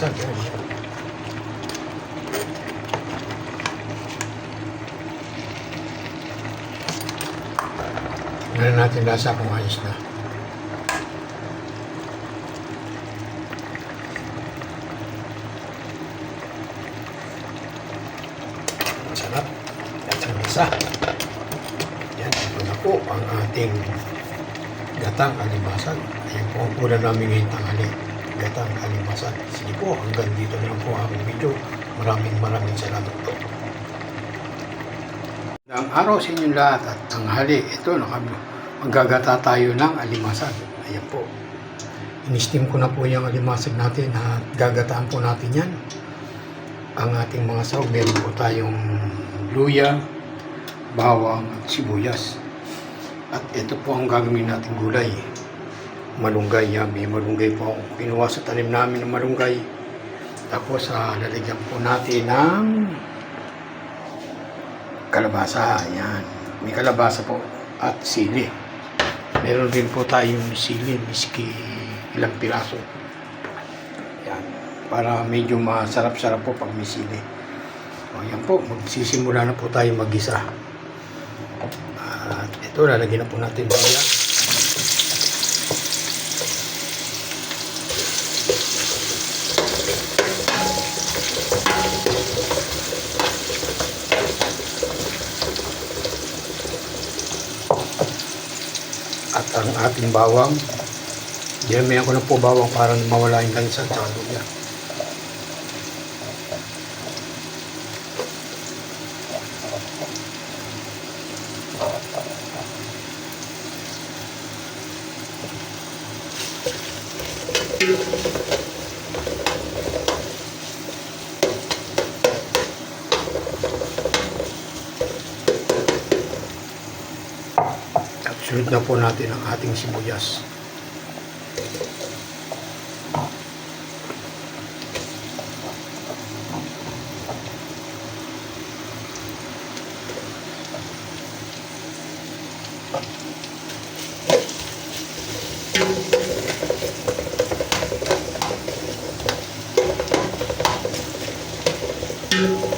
alimasag. Yan. Tingnan natin lasa kung ayos na. Sarap. At ang isa. Yan, ito na po ang ating gatang alimasag. Ayan po ang una namin ngayong tanghali. Gatang alimasag. Sige po, hanggang dito na lang po ang video. Maraming maraming salamat po. Ang araw sa inyong lahat at tanghali, ito na kami. Magagata tayo ng alimasag. Ayan po. In-steam ko na po yung alimasag natin at gagataan po natin yan. Ang ating mga sahog, meron po tayong luya, bawang at sibuyas. At ito po ang gagawin nating gulay. Malunggay yan. May malunggay po ako kinuha sa tanim namin ng malunggay. Tapos ah, lalagyan po natin ng kalabasa. Yan. May kalabasa po at sili. Meron din po tayong sili, miski ilang piraso. Yan. Para medyo masarap-sarap po pag may sili. O yan po, magsisimula na po tayo mag-isa. At ito, lalagyan na po natin luya. At ang ating bawang. Dinamihan ko na po bawang para mawala yung lansa at saka luya. At sunod na po natin ang ating sibuyas. Yan po.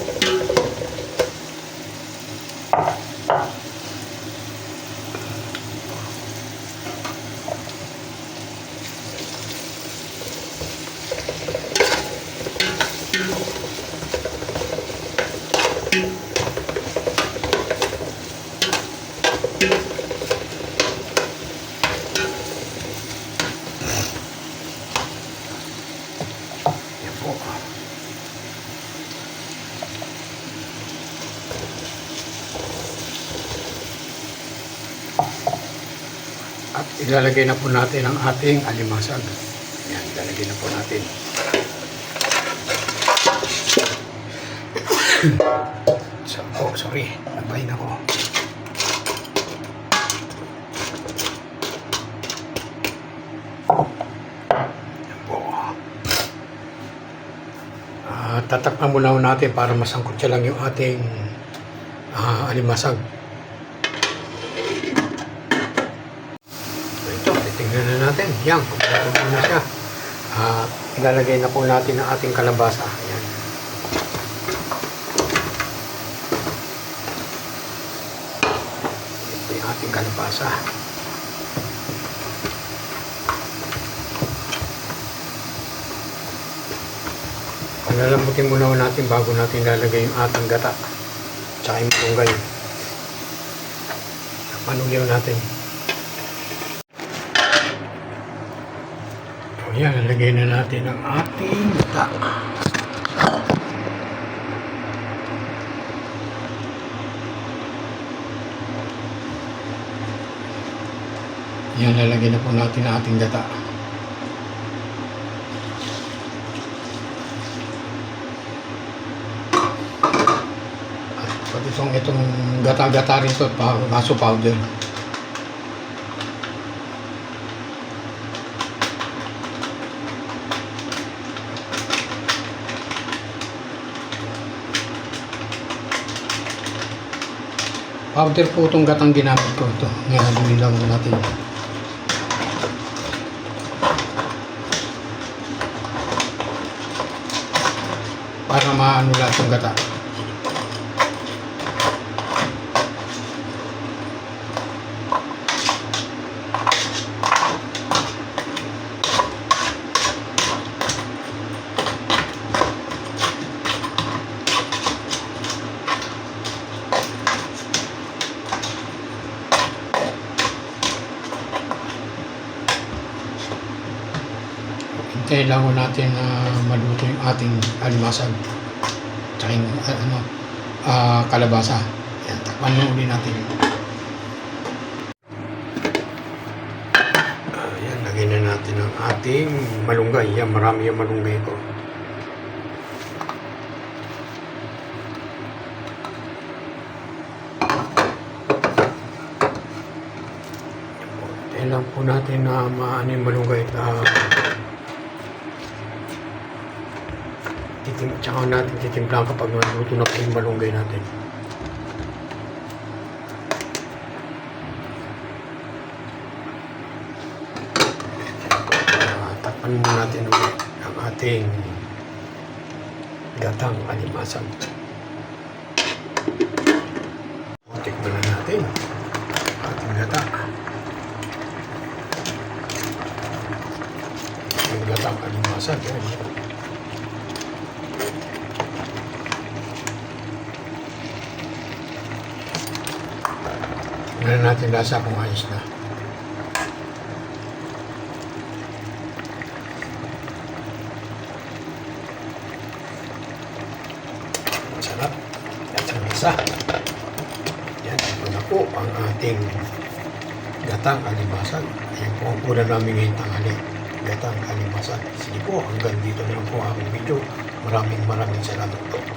At ilalagay na po natin ang ating alimasag. Yan, ilalagay na po natin. So, sorry. Nabahin ako. Po. Ah, tatakpan muna natin para masangkot siya lang yung ating ah, alimasag. Ito, titingnan na natin. Yan, pagkakot na siya. At ilalagay na po natin ang ating kalabasa. Yan. Ito yung ating kalabasa. Palalambutin muna natin bago natin lalagay yung ating gata. Tsaka yung malunggay. Panuliw natin. So yan, lalagay na natin ang ating gata. Yan, lalagay na po natin ang ating gata. Pati itong, itong gata-gata rin ito, maso powder. Powder po itong gatang ginamit ko ito. Ngayon, lang natin. Para maano lahat yung gata. Ho natin na maluto yung ating alimasag. Tsaka yung ah, ano, ah, kalabasa. Yan, takpan na uli natin. Ayan, lagyan na natin ang ating malunggay. Yan, marami yung malunggay ko. Hintayin lang po natin na maano yung malunggay. Ah, titim, tsaka natin titimplahan kapag naluto na po yung malunggay natin. Uh, takpan muna natin ulit ang ating gatang alimasag. Tikman na natin ating gata. Ang gatang alimasag. Yan. Natin lasa kung ayos na. Masarap. At ang lasa. Yan, ito na po ang ating gatang alimasag. Ayan po ang ulam namin ngayong tanghali. Gatang alimasag. Sige po, hanggang dito na lang po ang video. Maraming maraming salamat po.